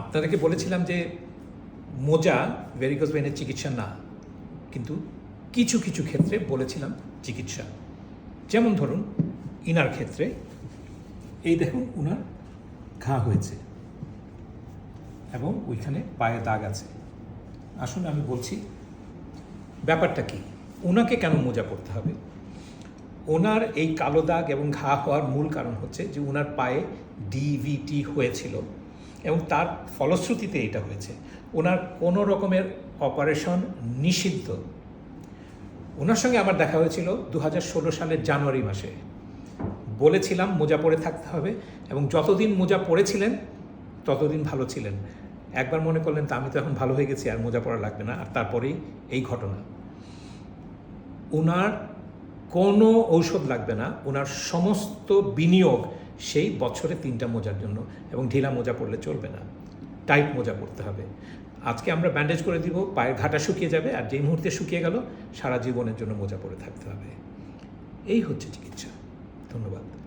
আপনাদেরকে বলেছিলাম যে মোজা ভেরিকোজ ভেনের চিকিৎসা না, কিন্তু কিছু কিছু ক্ষেত্রে বলেছিলাম চিকিৎসা। যেমন ধরুন, ইনার ক্ষেত্রে, এই দেখুন উনার ঘা হয়েছে এবং ওইখানে পায়ে দাগ আছে। আসুন আমি বলছি, ব্যাপারটা কি? ওনাকে কেন মোজা পড়তে হবে? ওনার এই কালো দাগ এবং ঘা হওয়ার মূল কারণ হচ্ছে যে ওনার পায়ে ডিভিটি হয়েছিল। এবং তার ফলশ্রুতিতে এটা হয়েছে। ওনার কোনো রকমের অপারেশন নিষিদ্ধ। ওনার সঙ্গে আমার দেখা হয়েছিল দু হাজার ষোলো সালের জানুয়ারি মাসে। বলেছিলাম মোজা পরে থাকতে হবে এবং যতদিন মোজা পরেছিলেন ততদিন ভালো ছিলেন। একবার মনে করলেন, তা আমি তো এখন ভালো হয়ে গেছি, আর মোজা পরা লাগবে না। আর তারপরেই এই ঘটনা। ওনার কোনো ঔষধ লাগবে না। ওনার সমস্ত বিনিয়োগ সেই বছরে তিনটা মোজার জন্য এবং ঢিলা মোজা পরলে চলবে না। টাইট মোজা পরতে হবে। আজকে আমরা ব্যান্ডেজ করে দিব, পায়ের ঘাটা শুকিয়ে যাবে আর যেই মুহূর্তে শুকিয়ে গেল, সারা জীবনের জন্য মোজা পরে থাকতে হবে। এই হচ্ছে চিকিৎসা। ধন্যবাদ।